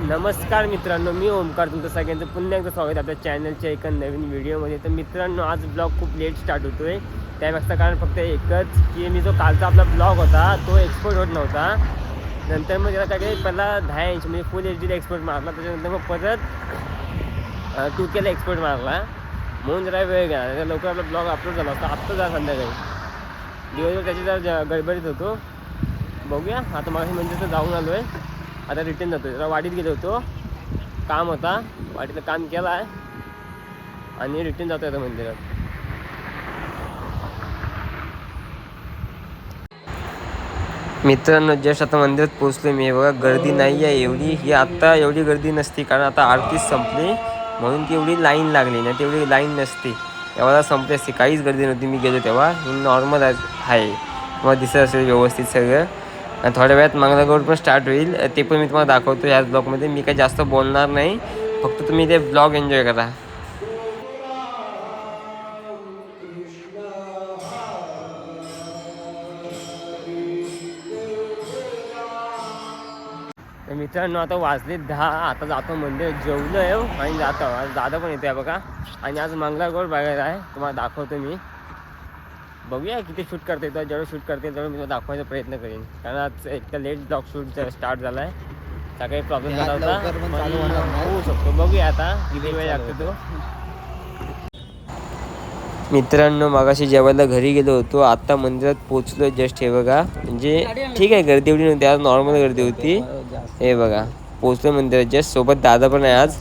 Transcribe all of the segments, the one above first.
नमस्कार मित्रांनो मी ओमकार तुमचं सगळ्यांचं पुन्हा एकदा स्वागत आपल्या चॅनलच्या एका नवीन व्हिडिओमध्ये. तर मित्रांनो आज ब्लॉग खूप लेट स्टार्ट होतो आहे त्यामागचं कारण फक्त एकच की मी जो कालचा आपला ब्लॉग होता तो एक्सपोर्ट होत नव्हता. नंतर मग त्याला काय काही पहिला दहा इंच म्हणजे फुल एच डीला एक्सपोर्ट मारला. त्याच्यानंतर मग परत टू केला एक्सपोर्ट मारला. म्हणून जरा वेळ गेला. त्याच्या लवकर आपला ब्लॉग अपलोड झाला होता. आत्ता जरा संध्याकाळी. दिवसभर त्याची जरा ज- गडबडीत होतो. बघूया. आता मला म्हणजे तर जाऊन आलो आहे आता रिटर्न जातो जरा वाडीत गेलो होतो. काम होता. वाडीतलं काम केलं आहे आणि रिटर्न जातो आता मंदिरात. मित्रांनो जस्ट आता मंदिरात पोहोचलो मी. बघा गर्दी नाही आहे एवढी. ही आत्ता एवढी गर्दी नसती कारण आता आरतीच संपली. म्हणून ती एवढी लाईन लागली ना तेवढी लाईन नसती. तेव्हा संपली असती. काहीच गर्दी नव्हती. मी गेलो तेव्हा. ही नॉर्मल आहे. तेव्हा दिसत असेल व्यवस्थित सगळं. आणि थोड्या वेळात मंगळागौर पण स्टार्ट होईल. ते पण मी तुम्हाला दाखवतो याच ब्लॉगमध्ये मी काही जास्त बोलणार नाही. फक्त तुम्ही ते ब्लॉग एन्जॉय करा. तर मित्रांनो आता वाजले दहा. आता जातो मंदिर जेवलो आहे हो. आणि जातो. आज दादा पण येते बघा. आणि आज मंगळागौर बघायला आहे. तुम्हाला दाखवतो मी. बघूया किती शूट करता येतं. जेवढं शूट करता येईल तेवढं मी तुम्हाला दाखवायचा प्रयत्न करेन. कारण आज एक तर लेट ब्लॉग शूट स्टार्ट झाला आहे सकाळी प्रॉब्लेम झाला होता. होऊ शकतो. बघूया आता किती वेळ लागतो तो. मित्रांनो मागाशी जेवायला घरी गेलो होतो. आता मंदिरात पोचलो जस्ट हे बघा. म्हणजे ठीक आहे गर्दी एवढी नव्हती. आज नॉर्मल गर्दी होती. हे बघा. पोचलो मंदिरात जस्ट सोबत दादा पण आहे आज.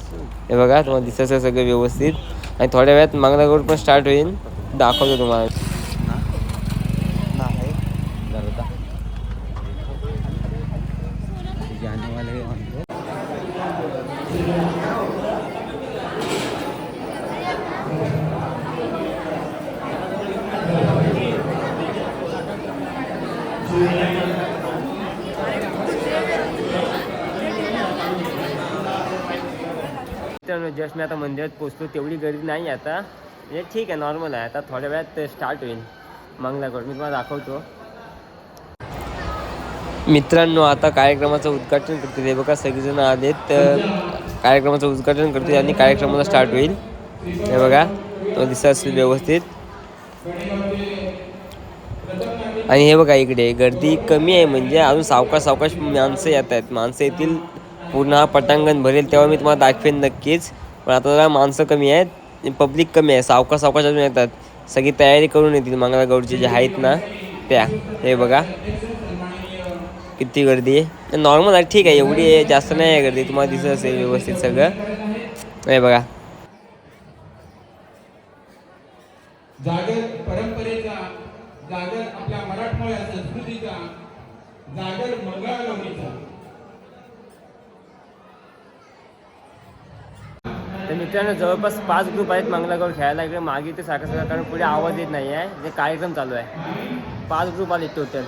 हे बघा तुम्हाला दिसत सगळं व्यवस्थित. आणि थोड्या वेळात मंगलागौर पण स्टार्ट होईल. दाखवतो तुम्हाला नाही जरा जाने वाले हैं मित्रांनो जस्ट मी आता मंदिरात पोचलो तेवढी गर्दी नाही आता. म्हणजे ठीक आहे नॉर्मल आहे. आता थोड्या वेळात स्टार्ट होईल. मंगलागड मी तुम्हाला दाखवतो. मित्रांनो आता कार्यक्रमाचं उद्घाटन करते हे बघा सगळेजण आलेत. तर कार्यक्रमाचं उद्घाटन करते आणि कार्यक्रमाला स्टार्ट होईल. हे बघा तो दिसत असेल व्यवस्थित. आणि हे बघा इकडे गर्दी कमी आहे म्हणजे अजून सावकाश सावकाश माणसं येत आहेत. माणसं येतील पूर्ण हा पटांगण भरेल तेव्हा मी तुम्हाला दाखवेन नक्कीच. पण आता जरा माणसं कमी आहेत. पब्लिक कमी आहे. सावकाश सावकाश अजून येतात. सगळी तयारी करून येतील मंगळागौरचे जे आहेत ना त्या. हे बघा. किती गर्दी आहे. नॉर्मल आहे. ठीक आहे. एवढी आहे जास्त नाही आहे गर्दी. तुम्हाला दिसत असेल व्यवस्थित सगळं. हे बघा. मित्रांनो जवळपास पाच ग्रुप आहेत मंगलागौर खेळायला. इकडे मागे ते सारखं सारखं कारण पुढे आवाज येत नाही आहे. जे कार्यक्रम चालू आहे. पाच ग्रुप आले टोटल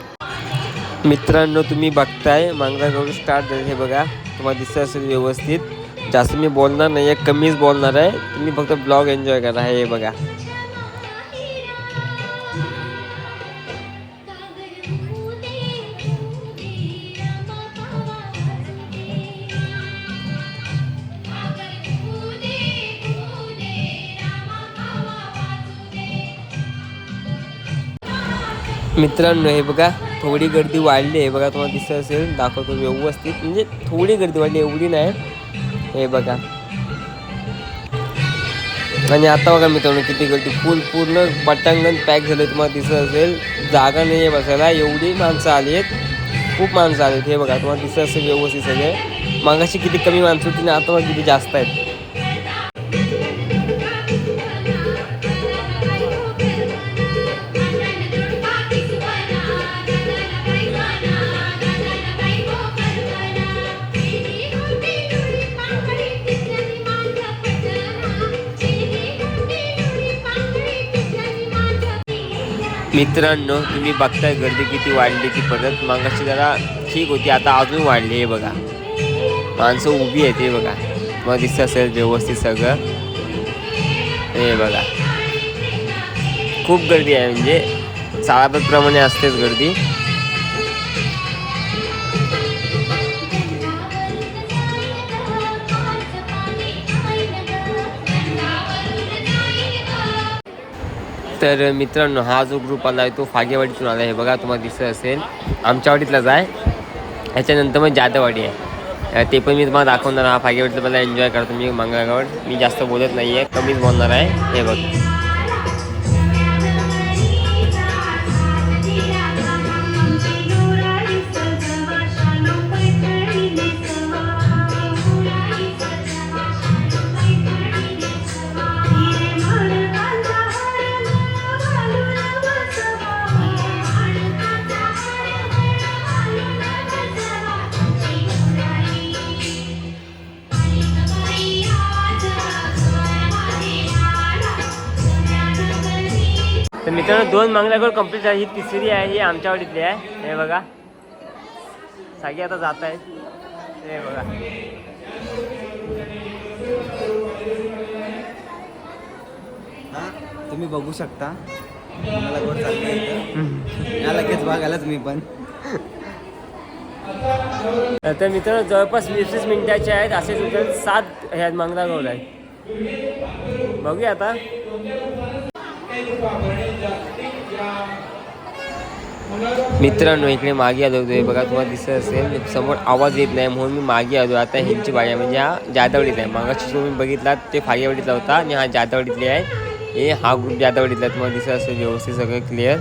मित्रांनो तुम्ही बघताय मंगलागौर स्टार्ट झाले हे बघा तुम्हाला दिसत असेल व्यवस्थित. जास्त मी बोलणार नाही आहे कमीच बोलणार आहे. तुम्ही फक्त ब्लॉग एन्जॉय करा हे बघा. मित्रांनो हे बघा थोडी गर्दी वाढली आहे. बघा तुम्हाला दिसत असेल दाखवतो व्यवस्थित. म्हणजे थोडी गर्दी वाढली एवढी नाही. हे बघा. आणि आता बघा मित्रांनो किती गर्दी. फुल पूर्ण पटांगण पॅक झालं तुम्हाला दिसत असेल जागा नाही आहे बसायला. एवढी माणसं आली आहेत. खूप माणसं आली हे बघा तुम्हाला दिसत असेल व्यवस्थित सगळे. मागाशी किती कमी माणसं होती आणि आता बघा किती जास्त आहेत. मित्रांनो तुम्ही बघताय गर्दी किती वाढली ती परत मागाशी जरा ठीक होती आता अजून वाढली आहे बघा. माणसं उभी आहेत हे बघा. मग दिसत असेल व्यवस्थित सगळं. हे बघा. खूप गर्दी आहे म्हणजे सालाबादप्रमाणे असतेच गर्दी. तर मित्रांनो हा जो ग्रुप आला आहे तो फागेवाडीतून आला आहे. बघा तुम्हाला दिसत असेल आमच्यावाडीतलाच आहे. ह्याच्यानंतर मग जादवाडी आहे. ते पण मी तुम्हाला दाखवणार हा फागेवाडीतला मला एन्जॉय करतो मी मंगळागड. मी जास्त बोलत नाही आहे कमीच बोलणार आहे. हे बघ. तर मित्रांनो दोन मंगळागड कंप्लीट झाली ही तिसरी आहे ही आमच्या वाडीतली आहे. हे बघा. सगळे आता जात आहेत. हे बघा. हा तुम्ही बघू शकता. चाललंय इथं. या लगेच बघायलाच मी पण. तर मित्रांनो जवळपास वीस वीस मिनिटाचे आहेत. असे सात ह्या मंगळागौर आहेत. बघूया आता. मित्रांनो इकडे मागे आलो होतो. बघा तुम्हाला दिसत असेल. समोर आवाज येत नाही म्हणून मी मागे आलो. आता ह्यांची बाया म्हणजे हा जादवडीत आहे. मागाशी तुम्ही बघितलात ते फागेवाडीतला होता आणि हा जादवडीतले आहे. हे हा ग्रुप जादवडीतला तुम्हाला दिसत असेल व्यवस्थित सगळं क्लिअर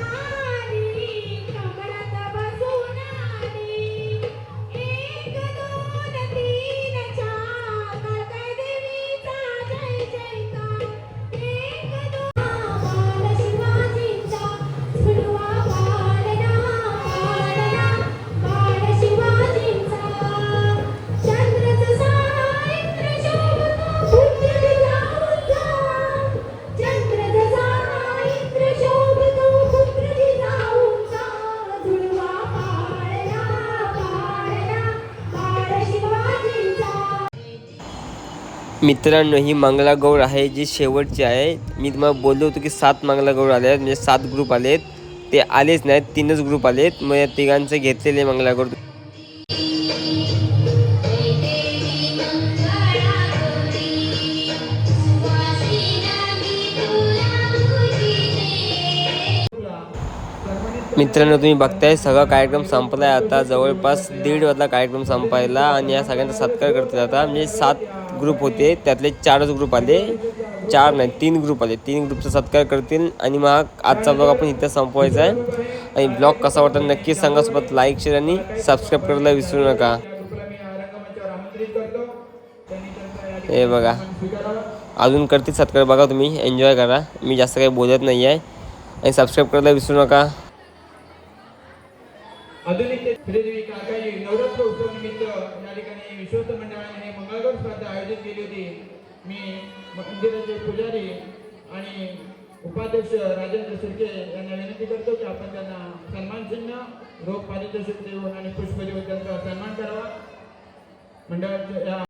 मित्रांनो ही मंगलागौर आहे जी शेवटची आहे. मी तुम्हाला बोललो होतो की सात मंगलागौर आले आहेत म्हणजे सात ग्रुप आलेत. ते आलेच नाहीत तीनच ग्रुप आलेत. मग या तिघांचे घेतलेले मंगलागौर मित्रांनो तुम्ही बघताय सगळा कार्यक्रम संपलाय. आता जवळपास दीड वाजला कार्यक्रम संपायला आणि या सगळ्यांचा सत्कार करतात आता म्हणजे सात ग्रुप होते त्यातले चारच ग्रुप आले. चार नाही तीन ग्रुप आले. तीन ग्रुपचा सत्कार करतील आणि मग आजचा ब्लॉग आपण इथं संपवायचा आहे. आणि ब्लॉग कसा वाटला नक्कीच सांगा सोबत लाईक शेअर आणि सबस्क्राईब करायला विसरू नका. हे बघा अजून करतील सत्कार बघा तुम्ही. एन्जॉय करा. मी जास्त काही बोलत नाही आहे आणि सबस्क्राईब करायला विसरू नका. आधुनिक श्रीदेवी काकाजी नवरात्र उत्सव निमित्त या ठिकाणी विश्वस्त मंडळाने हे मंगळगौर स्पर्धा आयोजित केली होती. मी मंदिराचे पुजारी आणि उपाध्यक्ष राजेंद्र शिर्के यांना विनंती करतो की आपण त्यांना सन्मान चिन्ह रोख पारितोषिक देऊन आणि पुष्प देऊन त्यांचा सन्मान करावा. मंडळाच्या या